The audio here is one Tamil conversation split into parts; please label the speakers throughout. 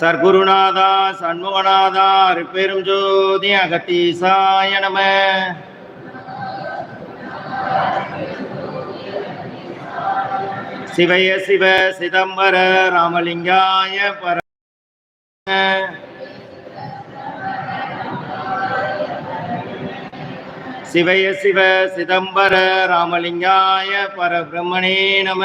Speaker 1: சர்க்குருநாதா சண்முகநாதா அருப்பெரும் ஜோதி அகத்தீசாய நம. சிவய சிவ சிதம்பர ராமலிங்காய பர. சிவய சிவ சிதம்பர ராமலிங்காய பரபிரம்மணே நம.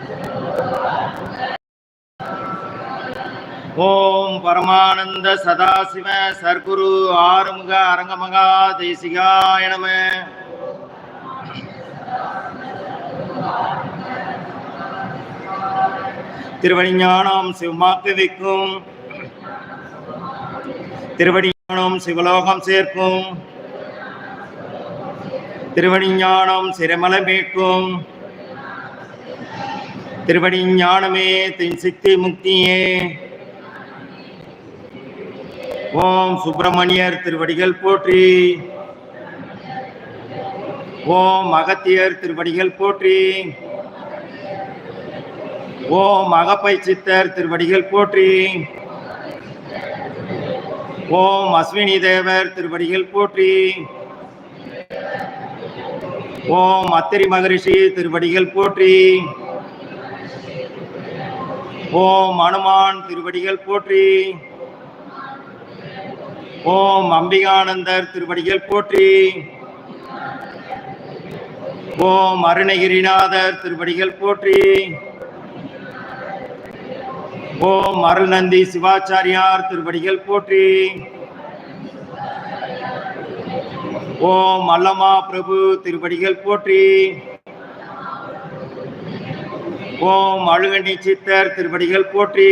Speaker 1: ஓம் பரமானந்த சதாசிவ சர்க்குரு ஆறுமுக அரங்கமகா தேசிகாய நம திருவடிஞானம் சிவமாக்கு வைக்கும் திருவடிஞானம் சிவலோகம் சேர்க்கும். திருவடிஞானம் சிரமல மீட்கும். திருவடிஞானமே தின் சித்தி முக்தியே. ஓம் சுப்பிரமணியர் திருவடிகள் போற்றி. ஓம் அகத்தியர் திருவடிகள் போற்றி. ஓம் அகப்பை சித்தர் திருவடிகள் போற்றி. ஓம் அஸ்வினி தேவர் திருவடிகள் போற்றி. ஓம் அத்திரி மகரிஷி திருவடிகள் போற்றி. ஓம் அனுமான் திருவடிகள் போற்றி. ஓம் அம்பிகானந்தர் திருவடிகள் போற்றி. ஓம் அருணகிரிநாதர் திருவடிகள் போற்றி. ஓம் அருள்நந்தி சிவாச்சாரியார் திருவடிகள் போற்றி. ஓம் அல்லமா பிரபு திருவடிகள் போற்றி. ஓம் அழுகண்டி சித்தர் திருவடிகள் போற்றி.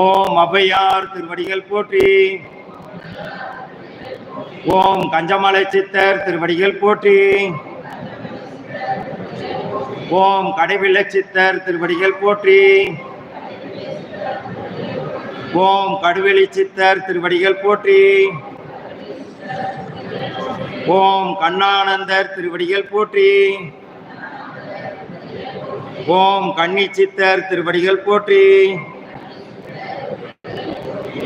Speaker 1: ஓம் அபையார் திருவடிகள் போற்றி. ஓம் கஞ்சமலை சித்தர் திருவடிகள் போற்றி. ஓம் கடைவில்ல சித்தர் திருவடிகள் போற்றி. ஓம் கடுவெளி சித்தர் திருவடிகள் போற்றி. ஓம் கண்ணானந்தர் திருவடிகள் போற்றி. ஓம் கன்னி சித்தர் திருவடிகள் போற்றி.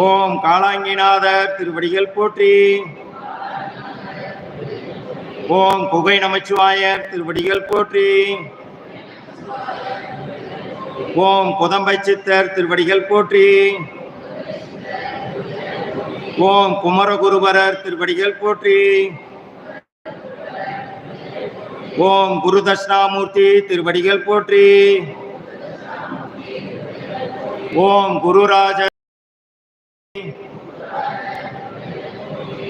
Speaker 1: ஓம் காலாங்கிநாதர் திருவடிகள் போற்றி. ஓம் புகை நமச்சிவாயர் திருவடிகள் போற்றி. ஓம் புதம்பை சித்தர் திருவடிகள் போற்றி. ஓம் குமரகுருபரர் திருவடிகள் போற்றி. ஓம் குரு தட்சிணாமூர்த்தி திருவடிகள் போற்றி. ஓம் குருராஜ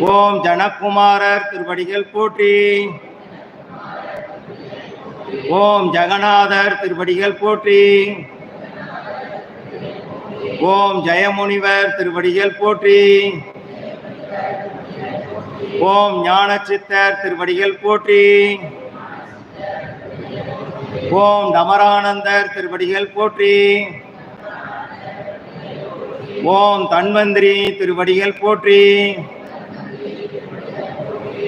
Speaker 1: ஓம் ஜனகுமாரர் திருவடிகள் போற்றி. ஓம் ஜெகநாதர் திருவடிகள் போற்றி. ஓம் ஜெயமுனிவர் திருவடிகள் போற்றி. ஓம் ஞானச்சித்தர் திருவடிகள் போற்றி. ஓம் டமரானந்தர் திருவடிகள் போற்றி. ஓம் தன்வந்திரி திருவடிகள் போற்றி.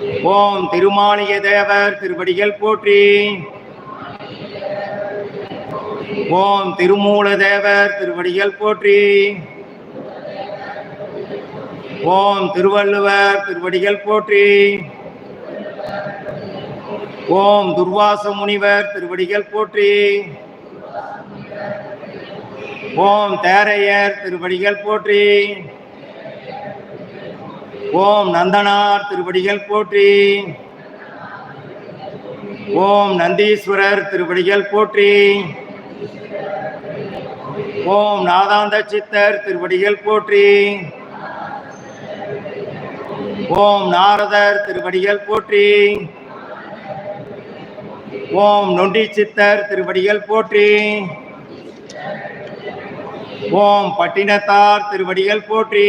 Speaker 1: ஓம் திருமாலிய தேவர் திருவடிகள் போற்றி. ஓம் திருமூல தேவர் திருவடிகள் போற்றி. ஓம் திருவள்ளுவர் திருவடிகள் போற்றி. ஓம் துர்வாச முனிவர் திருவடிகள் போற்றி. ஓம் தேரையர் திருவடிகள் போற்றி. ஓம் நந்தனார் திருவடிகள் போற்றி. ஓம் நந்தீஸ்வரர் திருவடிகள் போற்றி. ஓம் நாதாந்த சித்தர் திருவடிகள் போற்றி. ஓம் நாரதர் திருவடிகள் போற்றி. ஓம் நொண்டி சித்தர் திருவடிகள் போற்றி. ஓம் பட்டினத்தார் திருவடிகள் போற்றி.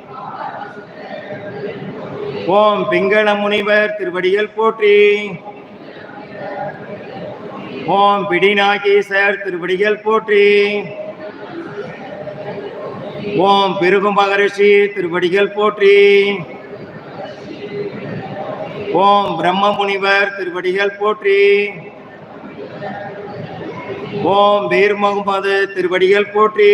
Speaker 1: ஓம் பிங்கள முனிவர் திருவடிகள் போற்றி. ஓம் பிடிநாகீசர் திருவடிகள் போற்றி. ஓம் பெருகு மகரிஷி திருவடிகள் போற்றி. ஓம் பிரம்ம முனிவர் திருவடிகள் போற்றி. ஓம் பீர் முகமது திருவடிகள் போற்றி.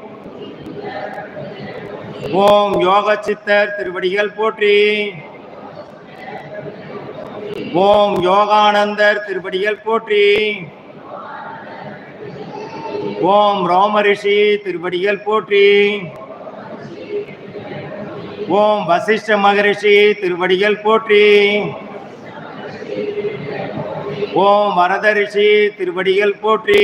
Speaker 1: ஓம் யோக சித்தர் திருவடிகள் போற்றி. ஓம் யோகானந்தர் திருவடிகள் போற்றி. ஓம் ரோமரிஷி திருவடிகள் போற்றி. ஓம் வசிஷ்ட மகரிஷி திருவடிகள் போற்றி. ஓம் வரதரிஷி திருவடிகள் போற்றி.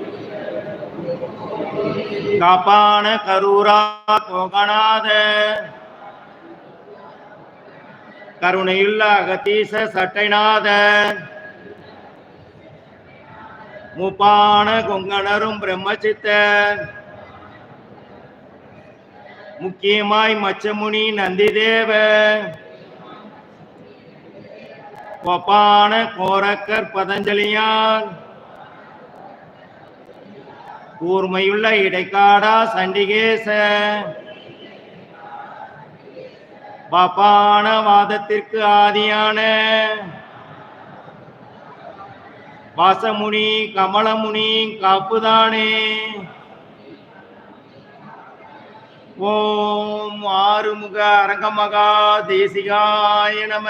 Speaker 1: காப்பான கரூரா போகநாத கருணையுள்ள அகத்தீச சட்டைநாத. முப்பான கொங்கணரும் பிரம்மசித்தர் முக்கியமாய் மச்சமுனி நந்திதேவர் ஒப்பான கோரக்கர் பதஞ்சலியார். கூர்மையுள்ள இடைக்காடா சண்டிகேச. பாப்பான வாதத்திற்கு ஆதியான. வாசமுனி கமலமுனி காப்புதானே. ஓம் ஆறுமுக அரங்கமகா தேசிகாய நம.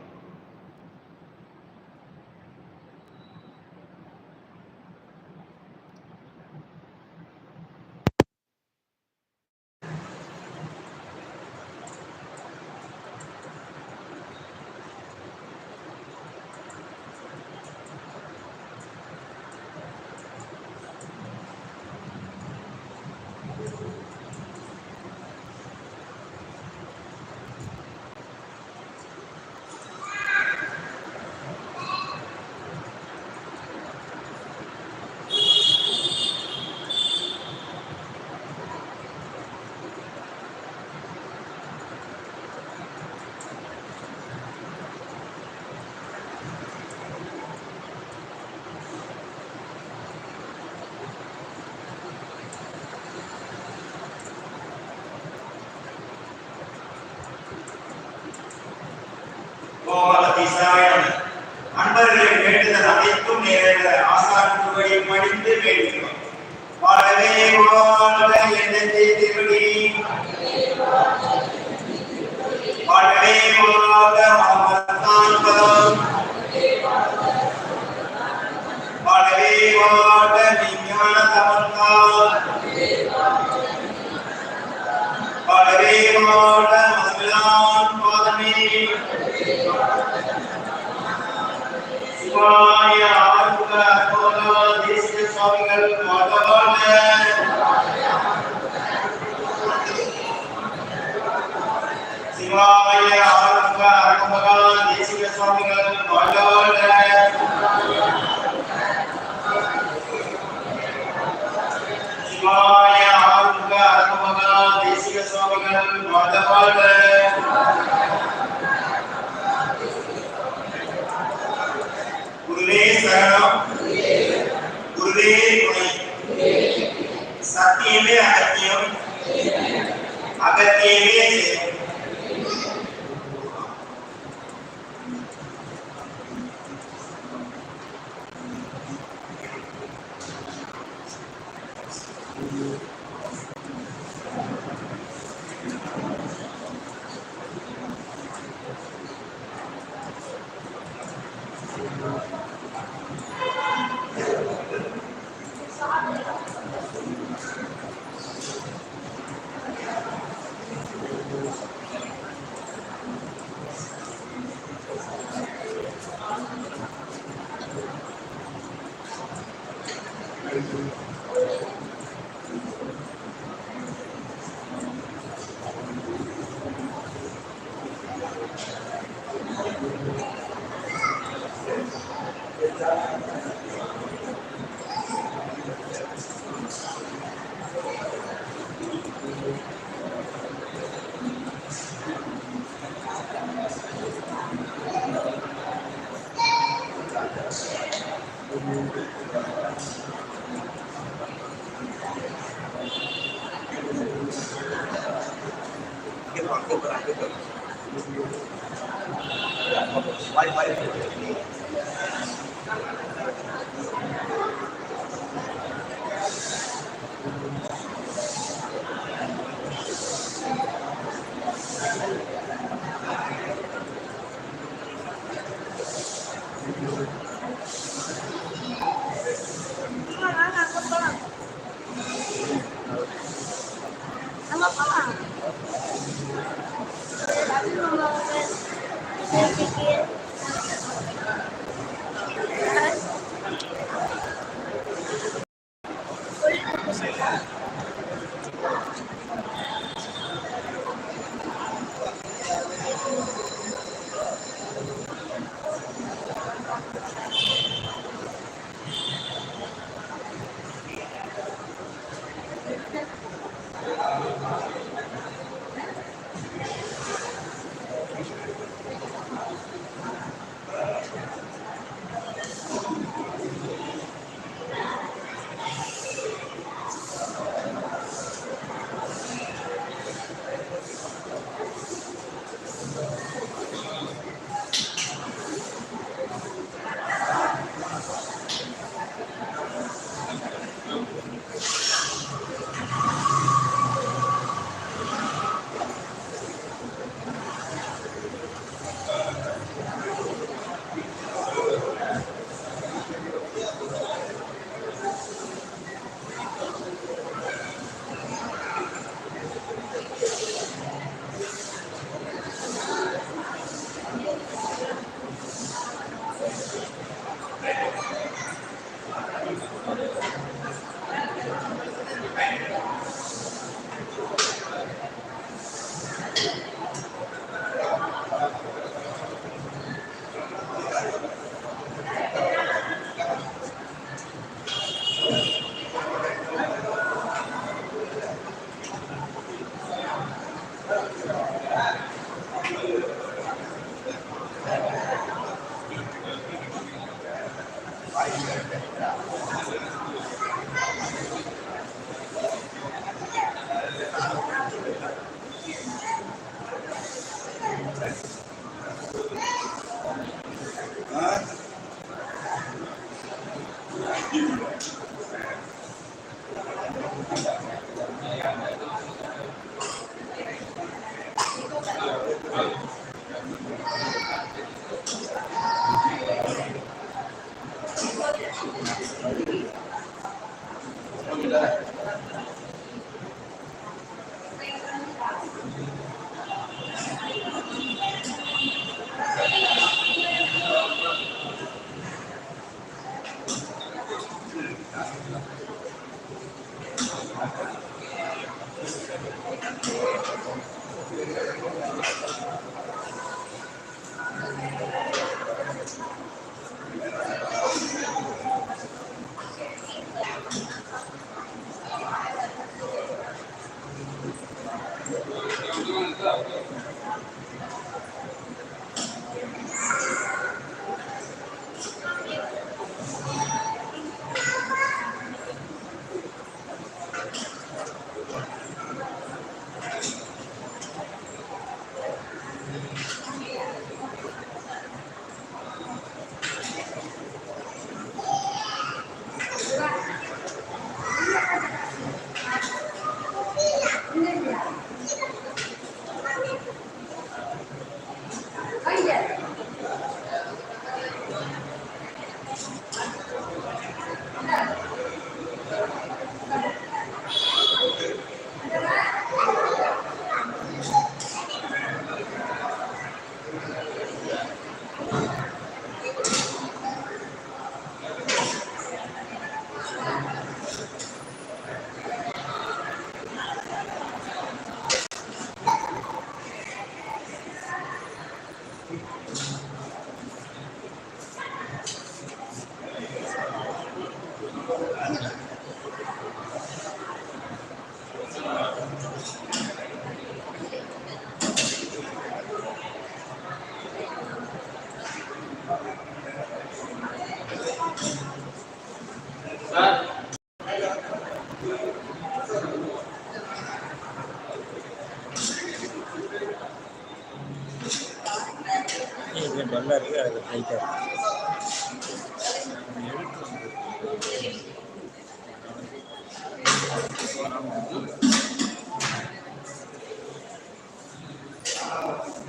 Speaker 1: அன்பர்களின் வேண்டுதல் அனைத்தும் நிறைவேற ஆசான் திருவடி பணிந்து வேண்டுகிறோம் வாழ்வே வாழ்க என்னை திருடி வாழ்வே வாழ்க மகத்தான் பதம் வாழ்க விஞ்ஞான தமத்தான் வாழ்வே வாழ்க மதுமிலான் பாதமே. சிவாய ஆறுமுக அற்புத தேசிய சுவாமிகள் வாழ்க சிவாய ஆறுமுக அற்புத தேசிய சுவாமிகள் வாழ்க சிவாய ஆறுமுக அற்புத தேசிய சுவாமிகள் வாழ்க குருவே சரணம் குருவே துணை சத்தியமே அகத்தியம். அகத்தியமே சேரும்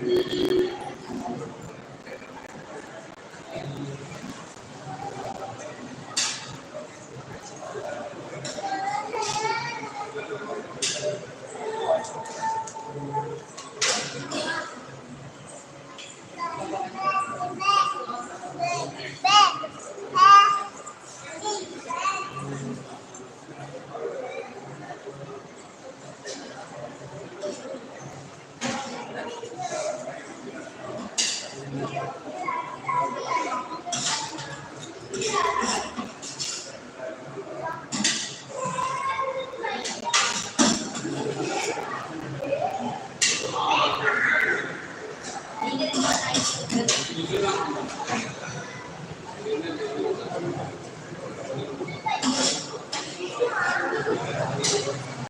Speaker 1: もう。